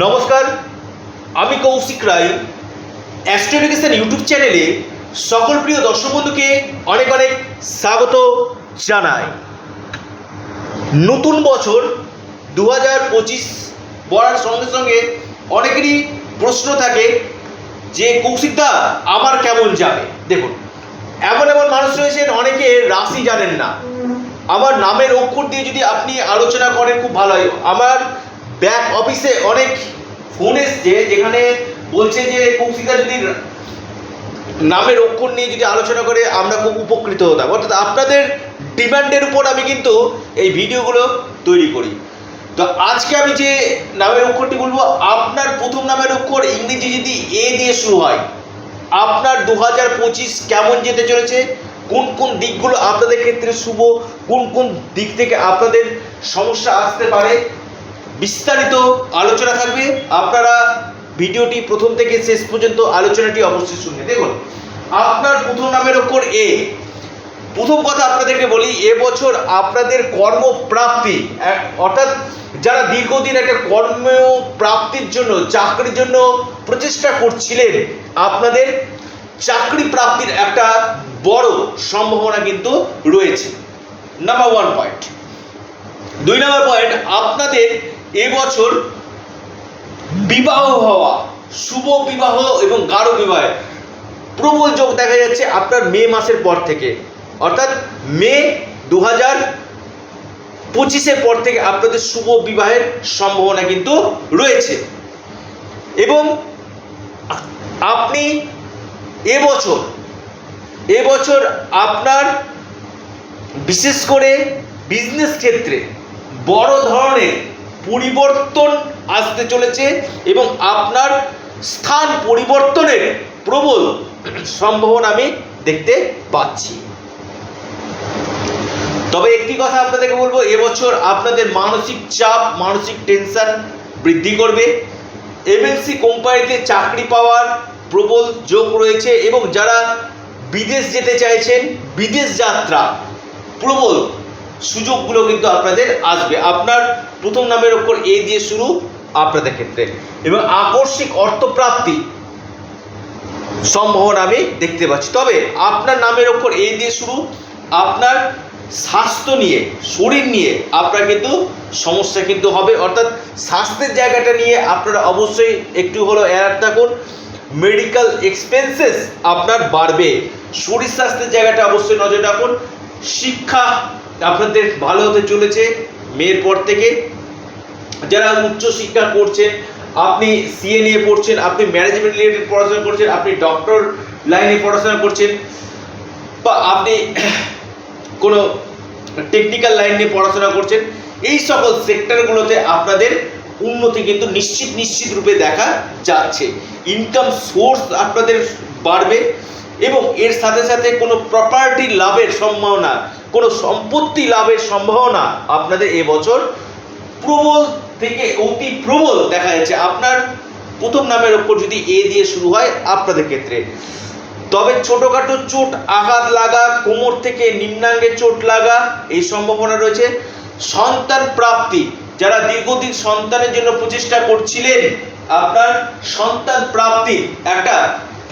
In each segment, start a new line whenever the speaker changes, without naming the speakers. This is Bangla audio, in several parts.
নমস্কার, আমি Koushik Roy. Astro education YouTube চ্যানেলে সকল প্রিয় দর্শক বন্ধুকে অনেক অনেক স্বাগত জানাই। নতুন বছর দু হাজার পঁচিশ পড়ার সঙ্গে সঙ্গে অনেকেরই প্রশ্ন থাকে যে কৌশিকদা আমার কেমন যাবে? দেখুন, এমন এমন মানুষ রয়েছেন, অনেকে রাশি জানেন না। আমার নামের অক্ষর দিয়ে যদি আপনি আলোচনা করেন, খুব ভালো হয়। আমার ব্যাক অফিসে অনেক ফোন এসছে যেখানে বলছে যে কৌশিকা যদি নামের অক্ষর নিয়ে যদি আলোচনা করে, আমরা খুব উপকৃত হতাম। অর্থাৎ আপনাদের ডিমান্ডের উপর আমি কিন্তু এই ভিডিওগুলো তৈরি করি। তো আজকে আমি যে নামের অক্ষরটি বলব, আপনার প্রথম নামের অক্ষর ইংরেজি যদি এ দিয়ে শুরু হয়, আপনার দু হাজার পঁচিশ কেমন যেতে চলেছে, কোন কোন দিকগুলো আপনাদের ক্ষেত্রে শুভ, কোন কোন দিক থেকে আপনাদের সমস্যা আসতে পারে বিস্তারিত আলোচনা থাকবে। আপনারা ভিডিওটি প্রথম থেকে শেষ পর্যন্ত আলোচনাটি অবশ্যই শুনবে দেখুন, আপনার প্রথম নামের ওপর এ। প্রথম কথা আপনাদেরকে বলি, এবছর আপনাদের কর্মপ্রাপ্তি অর্থাৎ যারা দীর্ঘদিন একটা কর্ম প্রাপ্তির জন্য, চাকরির জন্য প্রচেষ্টা করছিলেন, আপনাদের চাকরি প্রাপ্তির একটা বড় সম্ভাবনা কিন্তু রয়েছে। নাম্বার ওয়ান পয়েন্ট দুই নম্বর পয়েন্ট আপনাদের এবছর বিবাহ হওয়া, শুভ বিবাহ এবং গাঢ় বিবাহ প্রবল যোগ দেখা যাচ্ছে আপনার মে মাসের পর থেকে। অর্থাৎ মে দু হাজার পঁচিশের পর থেকে আপনাদের শুভ বিবাহের সম্ভাবনা কিন্তু রয়েছে। এবং আপনি এবছর এবছর আপনার বিশেষ করে বিজনেস ক্ষেত্রে বড় ধরনের পরিবর্তন আসতে চলেছে এবং আপনার স্থান পরিবর্তনের প্রবল সম্ভাবনা আমি দেখতে পাচ্ছি। তবে একটি কথা আপনাদেরকে বলব, এবছর আপনাদের মানসিক চাপ, মানসিক টেনশন বৃদ্ধি করবে। এমএনসি কোম্পানিতে চাকরি পাওয়ার প্রবল যোগ রয়েছে এবং যারা বিদেশ যেতে চাইছেন, বিদেশ যাত্রা প্রবল সুযোগগুলো কিন্তু আপনাদের আসবে। আপনার প্রথম নামের ওপর এ দিয়ে শুরু, আপনাদের ক্ষেত্রে। এবং আকস্মিক অর্থপ্রাপ্তি সম্ভাবনা আমি দেখতে পাচ্ছি। তবে আপনার নামের ওপর এ দিয়ে শুরু, আপনার স্বাস্থ্য নিয়ে, শরীর নিয়ে আপনার কিন্তু সমস্যা কিন্তু হবে। অর্থাৎ স্বাস্থ্যের জায়গাটা নিয়ে আপনারা অবশ্যই একটু হলো অ্যালার্ট থাকুন। মেডিকেল এক্সপেন্সেস আপনার বাড়বে। শরীর স্বাস্থ্যের জায়গাটা অবশ্যই নজর রাখুন। শিক্ষা আপনাদের ভালো হতে চলেছে, মেয়ের পর থেকে। যারা উচ্চ শিক্ষা করছেন, আপনি সিএ নিয়ে পড়ছেন, আপনি ম্যানেজমেন্ট রিলেটেড পড়াশোনা করছেন, আপনি ডক্টর লাইনে পড়াশোনা করছেন, বা আপনি কোনো টেকনিক্যাল লাইন নিয়ে পড়াশোনা করছেন, এই সকল সেক্টরগুলোতে আপনাদের উন্নতি কিন্তু নিশ্চিত নিশ্চিত রূপে দেখা যাচ্ছে। ইনকাম সোর্স আপনাদের বাড়বে। এবং এর সাথে সাথে কোনো প্রপার্টি লাভের সম্ভাবনা, কোনো সম্পত্তি লাভের সম্ভাবনা আপনাদের এবছর প্রবল থেকে অতি প্রবল দেখা যাচ্ছে। আপনার প্রথম নামের ওপর যদি এ দিয়ে শুরু হয় আপনাদের ক্ষেত্রে। তবে ছোটোখাটো চোট, আঘাত লাগা, কোমর থেকে নিম্নাঙ্গে চোট লাগা এই সম্ভাবনা রয়েছে। সন্তান প্রাপ্তি, যারা দীর্ঘদিন সন্তানের জন্য প্রচেষ্টা করছিলেন, আপনার সন্তান প্রাপ্তির একটা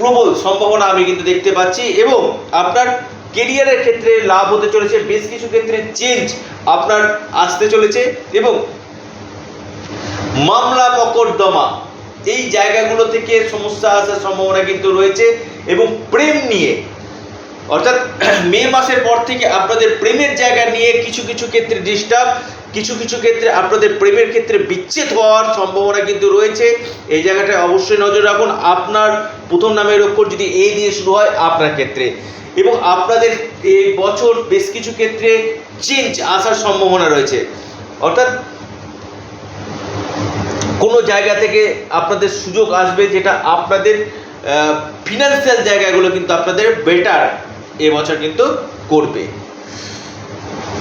প্রবল সম্ভাবনা আমি কিন্তু দেখতে পাচ্ছি এবং আপনার কেরিয়ারের ক্ষেত্রে লাভ হতে চলেছে, বেশ কিছু ক্ষেত্রে চেঞ্জ আপনার আসতে চলেছে এবং মামলা মকদ্দমা, এই জায়গাগুলো থেকে সমস্যা আসার সম্ভাবনা কিন্তু রয়েছে এবং প্রেম নিয়ে, অর্থাৎ মে মাসের পর থেকে আপনাদের প্রেমের জায়গা নিয়ে কিছু কিছু ক্ষেত্রে ডিস্টার্ব কিছু কিছু ক্ষেত্রে আপনাদের প্রেমের ক্ষেত্রে বিচ্ছেদ হওয়ার সম্ভাবনা কিন্তু রয়েছে। এই জায়গাটায় অবশ্যই নজর রাখুন। আপনার প্রথম নামের ওপর যদি এ দিয়ে শুরু হয়, আপনার ক্ষেত্রে। এবং আপনাদের এই বছর বেশ কিছু ক্ষেত্রে চেঞ্জ আসার সম্ভাবনা রয়েছে। অর্থাৎ কোনো জায়গা থেকে আপনাদের সুযোগ আসবে যেটা আপনাদের ফিনান্সিয়াল জায়গাগুলো কিন্তু আপনাদের বেটার এবছর কিন্তু করবে।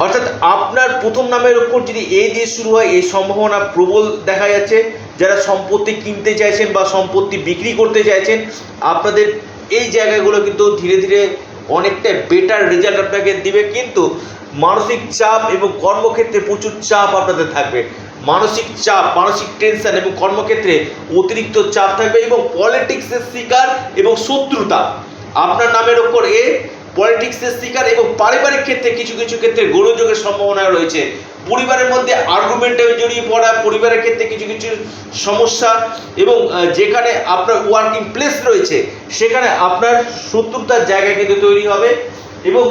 অর্থাৎ আপনার প্রথম নামের ওপর যদি এ দিয়ে শুরু হয় এই সম্ভাবনা প্রবল দেখা যাচ্ছে। যারা সম্পত্তি কিনতে চাইছেন বা সম্পত্তি বিক্রি করতে চাইছেন, আপনাদের এই জায়গাগুলো কিন্তু ধীরে ধীরে অনেকটা বেটার রেজাল্ট আপনাকে দিবে। কিন্তু মানসিক চাপ এবং কর্মক্ষেত্রে প্রচুর চাপ আপনাদের থাকবে। মানসিক চাপ, মানসিক টেনশন এবং কর্মক্ষেত্রে অতিরিক্ত চাপ থাকবে এবং পলিটিক্সের শিকার এবং শত্রুতা। আপনার নামের ওপর এ পলিটিক্সের শিকার এবং পারিবারিক ক্ষেত্রে কিছু কিছু ক্ষেত্রে গোলযোগের সম্ভাবনা রয়েছে। পরিবারের মধ্যে আর্গুমেন্টে জড়িয়ে পড়া, পরিবারের ক্ষেত্রে কিছু কিছু সমস্যা এবং যেখানে আপনার ওয়ার্কিং প্লেস রয়েছে, সেখানে আপনার শত্রুতার জায়গা কিন্তু তৈরি হবে এবং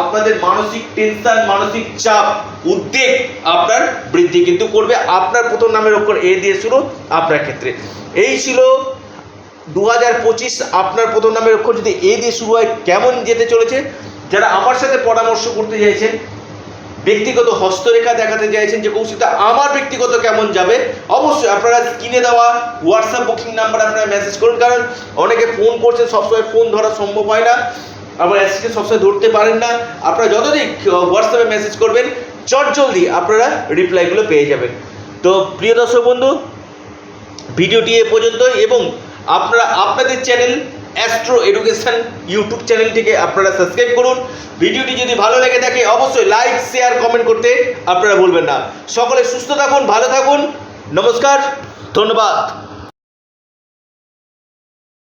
আপনাদের মানসিক টেনশন মানসিক চাপ, উদ্বেগ আপনার বৃদ্ধি কিন্তু করবে। আপনার প্রথম নামের অক্ষর এ দিয়ে শুরু, আপনার ক্ষেত্রে। এই ছিল দু হাজার পঁচিশ আপনার প্রথম নামের অক্ষর যদি এ দিয়ে শুরু হয় কেমন যেতে চলেছে? যারা আমার সাথে পরামর্শ করতে চাইছেন, ব্যক্তিগত হস্তরেখা দেখাতে চাইছেন, যে কৌশিকটা আমার ব্যক্তিগত কেমন যাবে, অবশ্যই আপনারা কিনে দেওয়া হোয়াটসঅ্যাপ বুকিং নাম্বার আপনারা মেসেজ করুন, কারণ অনেকে ফোন করছেন, সবসময় ফোন ধরা সম্ভব হয় না। আবার অ্যাসিস্ট্যান্ট সবসময় ধরতে পারেন না। আপনারা যতদিন হোয়াটসঅ্যাপে মেসেজ করবেন, চট জলদি আপনারা রিপ্লাইগুলো পেয়ে যাবেন। তো প্রিয় দর্শক বন্ধু, ভিডিওটি এ পর্যন্তই এবং আপনারা আপনাদের চ্যানেল অ্যাস্ট্রো এডুকেশন ইউটিউব চ্যানেলটিকে আপনারা সাবস্ক্রাইব করুন। ভিডিওটি যদি ভালো লেগে থাকে, অবশ্যই লাইক, শেয়ার, কমেন্ট করতে আপনারা ভুলবেন না। সকলে সুস্থ থাকুন, ভালো থাকুন। নমস্কার, ধন্যবাদ।